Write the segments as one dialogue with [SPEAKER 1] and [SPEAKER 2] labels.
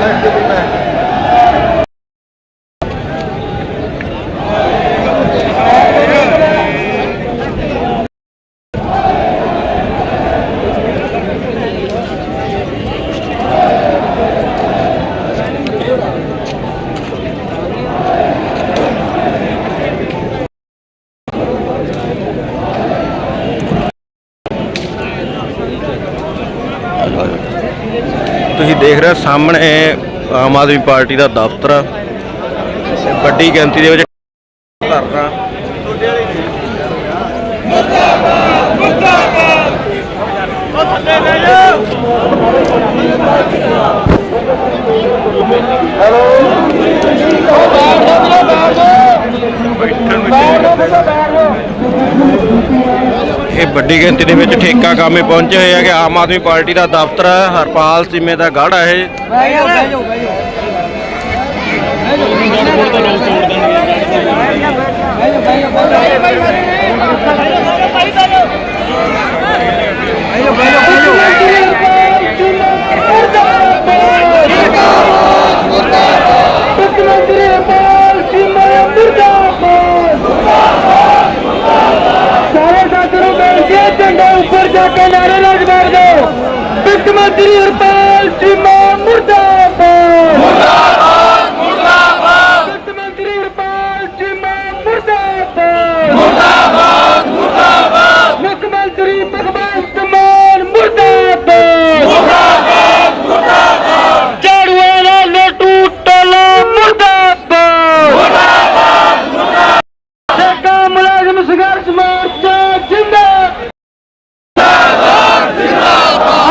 [SPEAKER 1] Thank you. ਤੁਸੀਂ ਦੇਖ ਰਹੇ ਹੋ ਸਾਹਮਣੇ ਆਮ ਆਦਮੀ ਪਾਰਟੀ ਦਾ ਦਫ਼ਤਰ ਵੱਡੀ ਗਿਣਤੀ ਦੇ ਵਿੱਚ ਧਰਨਾ ਵੱਡੀ ਗਿਣਤੀ ਦੇ ਵਿੱਚ ਠੇਕਾ ਕਾਮੇ ਪਹੁੰਚੇ ਹੋਏ ਆ ਕਿ ਆਮ ਆਦਮੀ ਪਾਰਟੀ ਦਾ ਦਫ਼ਤਰ ਹੈ ਹਰਪਾਲ ਸਿੰਮੇ ਦਾ ਗੜ੍ਹ ਹੈ ਇਹ
[SPEAKER 2] ਅਪਾਲ ਸੀਮਾ ਮੁਰਦਾਬਾਦ ਸਾਰੇ ਸਾਥੀਆਂ ਮਿਲ ਕੇ ਝੰਡਾ ਉੱਪਰ ਜਾ ਕੇ ਨਾਰੇ ਲਾਜ ਮਾਰ ਦਿਓ ਮੁੱਖਮੰਤਰੀ ਹਰਪਾਲ ਸੀਮਾ ਮੁਰਦਾਬਾਦ ਮੁਰਦਾਬਾਦ ਮੁਰਦਾਬਾਦ ਮੁੱਖਮੰਤਰੀ ਹਰਪਾਲ ਸੀਮਾ ਮੁਰਦਾਬਾਦ ਮੁਰਦਾਬਾਦ ਮੁਰਦਾਬਾਦ ਮੁੱਖ ਮੰਤਰੀ ਭਗਵੰਤ ਮਾਨ ਮੁਰਦਾਬਾਦ ਝਾੜੂਆਂ ਦਾ ਲੋਟੂ ਟੋਲਾ ਮੁਰਦਾਬਾਦ ਮੁਰਦਾਬਾਦ ਮੁਰਦਾਬਾਦ ਠੇਕਾ ਮੁਲਾਜ਼ਮ ਸੰਘਰਸ਼ ਮੋਰਚਾ ਜਿੰਦਾਬਾਦ ਜਿੰਦਾਬਾਦ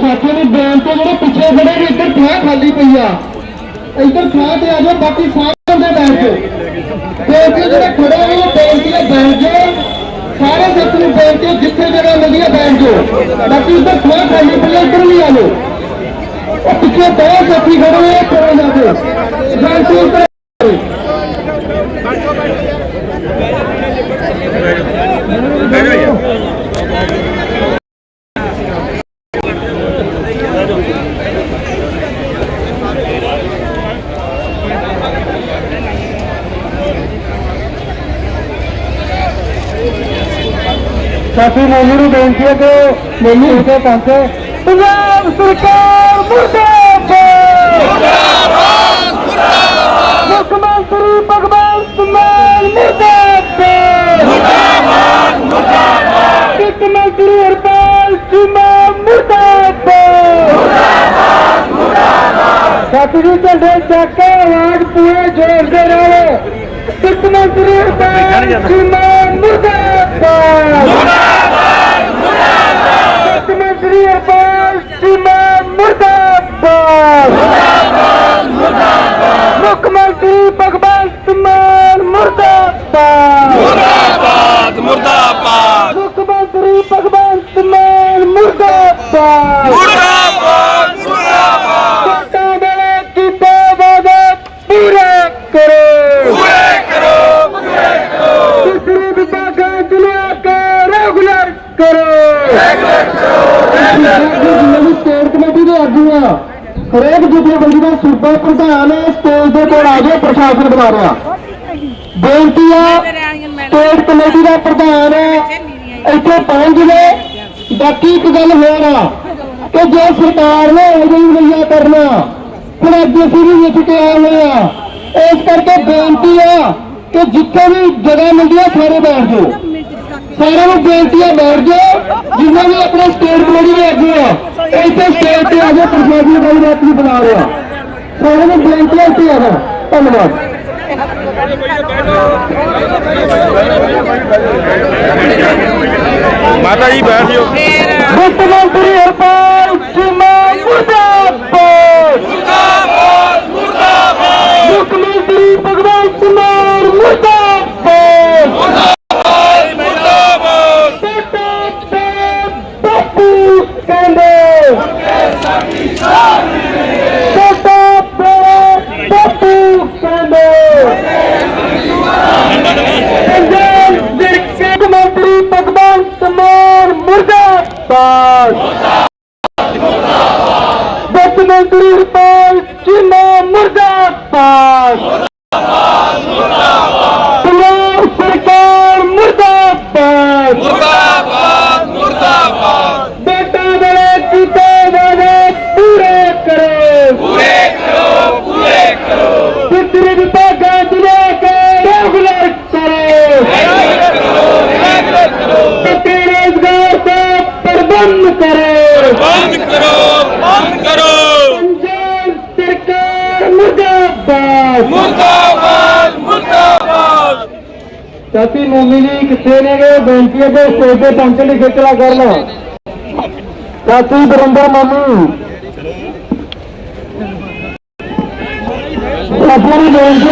[SPEAKER 2] ਉਹ ਸਾਥੀਆਂ ਦੇ ਬਿਆਨ ਤੋਂ ਜਿਹੜੇ ਪਿੱਛੇ ਖੜੇ ਨੇ ਇੱਧਰ ਥਾਂ ਖਾਲੀ ਪਈ ਆ। ਇੱਧਰ ਥਾਂ ਤੇ ਆ ਜਾਓ ਬਾਕੀ ਸਾਰੇ ਦੇ ਬੈਠ ਜਾਓ। ਬੇਨਤੀ ਜਿਹੜੇ ਖੜੇ ਨੇ ਉਹ ਬੇਨਤੀ ਹੈ ਬੈਠ ਜਾਓ। ਸਾਰੇ ਸਿੱਖ ਨੂੰ ਬੇਨਤੀ ਹੈ, ਜਿੱਥੇ ਜਗ੍ਹਾ ਮਿਲਦੀ ਹੈ ਬੈਠ ਜਾਓ। ਬਾਕੀ ਇੱਧਰ ਥਾਂ ਖਾਲੀ ਪਈ ਆ ਇੱਧਰ ਵੀ ਆ ਜਾਓ। ਉਹ ਪਿੱਛੇ ਬਹੁਤ ਸਾਥੀ ਖੜੇ ਨੇ ਕੋਲ ਜਾ ਸਾਥੀ ਮੈਨੂੰ ਨੂੰ ਬੇਨਤੀ ਹੈ ਕਿ ਮੈਨੂੰ ਇਹਦੇ ਪਾਸੇ ਪੰਜਾਬ ਸਰਕਾਰ ਮੁਰਦਾਬਾਦ। ਮੁਰਦਾਬਾਦ ਮੁਰਦਾਬਾਦ। ਮੁੱਖ ਮੰਤਰੀ ਭਗਵੰਤ ਮਾਨ ਮੁਰਦਾਬਾਦ। ਮੁਰਦਾਬਾਦ ਮੁਰਦਾਬਾਦ। ਮੁੱਖ ਮੰਤਰੀ ਹਰਪਾਲ ਚੀਮਾ ਮੁਰਦਾਬਾਦ। ਮੁਰਦਾਬਾਦ ਮੁਰਦਾਬਾਦ। ਸਾਥੀ ਜੀ ਝੰਡੇ ਚੱਕ ਆਵਾਜ਼ ਪੂਰੇ ਜ਼ੋਰ ਦੇ ਨਾਲ। ਮੁੱਖ ਮੰਤਰੀ ਹਰਪਾਲ ਚੀਮਾ ਮੁਰਦਾਬਾਦ ਮੁੱਖ ਮੰਤਰੀ ਅਰਪਾਲ ਸੀਮਾ ਮੁਰਦਾਬਾਦ ਮੁਰਦਾਬਾਦ ਮੁਰਦਾਬਾਦ ਮੁੱਖ ਮੰਤਰੀ ਭਗਵੰਤ ਮਾਨ ਮੁਰਦਾਬਾਦ
[SPEAKER 1] ਮੁਰਦਾਬਾਦ ਮੁਰਦਾਬਾਦ
[SPEAKER 2] ਮੁੱਖ ਮੰਤਰੀ ਭਗਵੰਤ ਮਾਨ ਮੁਰਦਾਬਾਦ
[SPEAKER 1] ਮੁਰਦਾਬਾਦ ਮੁਰਦਾਬਾਦ
[SPEAKER 2] ਵੋਟਾਂ ਵੇਲੇ ਕੀਤੇ ਵਾਅਦੇ ਪੂਰੇ ਕਰੋ
[SPEAKER 1] ਪੂਰੇ ਕਰੋ
[SPEAKER 2] ਦੂਸਰੇ ਵਿਭਾਗਾਂ ਚ ਲਿਆ ਕੇ ਰੈਗੂਲਰ ਕਰੋ ਸਟੇਟ ਕਮੇਟੀ ਦੇ ਆਗੂ ਆ ਹਰੇਕ ਜਥੇਬੰਦੀ ਦਾ ਸੂਬਾ ਪ੍ਰਧਾਨ ਸਟੇਜ ਦੇ ਕੋਲ ਆ ਜਾਓ ਪ੍ਰਸ਼ਾਸਨ ਬੁਲਾ ਰਿਹਾ ਬੇਨਤੀ ਆ ਸਟੇਟ ਕਮੇਟੀ ਦਾ ਪ੍ਰਧਾਨ ਇੱਥੇ ਪਹੁੰਚ ਜਵੇ ਬਾਕੀ ਇੱਕ ਗੱਲ ਹੋਰ ਆ ਕਿ ਜੇ ਸਰਕਾਰ ਨੇ ਇਹ ਜਿਹੀ ਰਵੱਈਆ ਕਰਨਾ ਹੁਣ ਅੱਜ ਅਸੀਂ ਵੀ ਵਿੱਚ ਕੇ ਆਏ ਹੋਏ ਆ ਇਸ ਕਰਕੇ ਬੇਨਤੀ ਆ ਕਿ ਜਿੱਥੇ ਵੀ ਜਗ੍ਹਾ ਮਿਲਦੀ ਆ ਸਾਰੇ ਬੈਠ ਜਾਓ ਸਾਰਿਆਂ ਨੂੰ ਬੇਨਤੀ ਹੈ ਬੈਠ ਜਾਓ। ਜਿੰਨੇ ਵੀ ਆਪਣੇ ਸਟੇਟ ਕਮੇਟੀ ਦੇ ਅੱਗੇ ਆ ਇੱਥੇ ਸਟੇਜ ਤੇ ਆ ਜਾਓ ਪ੍ਰਸ਼ਾਸਨ ਦਾ ਰਾਤ ਨੂੰ ਬਣਾ ਰਿਹਾ। ਸਾਰਿਆਂ ਨੂੰ ਬੇਨਤੀ ਹੈ ਇੱਥੇ ਆ ਧੰਨਵਾਦ।
[SPEAKER 1] ਮਾਤਾ ਜੀ ਬੈਠ ਜਾਓ।
[SPEAKER 2] ਮੁੱਖ ਮੰਤਰੀ ਹਰਪਾਲ ਚੀਮਾ ਮੁਰਦਾਬਾਦ ਮੁਰਦਾਬਾਦ ਮੁਰਦਾਬਾਦ ਮੁੱਖ ਮੰਤਰੀ ਭਗਵੰਤ ਮਾਨ ਮੁਰਦਾਬਾਦ ਮੁਰਦਾਬਾਦ ਮੁਰਦਾਬਾਦ ਬਾਪੂ ਕਹਿੰਦੇ ਛੋਟਾ ਬੜਾ ਬਾਪੂ ਕਹਿੰਦੇ ਪੰਜਾਬ ਦੇ ਮੁੱਖ ਮੰਤਰੀ ਭਗਵੰਤ ਮਾਨ ਮੁਰਦਾਬਾਦ ਮੁੱਖ ਮੰਤਰੀ ਹਰਪਾਲ ਚੀਮਾ ਚਾਚੀ, ਮੋਮੀ ਜੀ ਕਿੱਥੇ ਨੇਗੇ ਬੇਨਤੀ ਹੈ ਕਿ ਸਟੇਜ ਤੇ ਪਹੁੰਚਣ ਲਈ ਖੇਚਲਾ ਕਰਨ ਚਾਚੀ ਬਰਿੰਦਰ ਮਾਮੂ। ਆਪਣੀ ਬੇਨਤੀ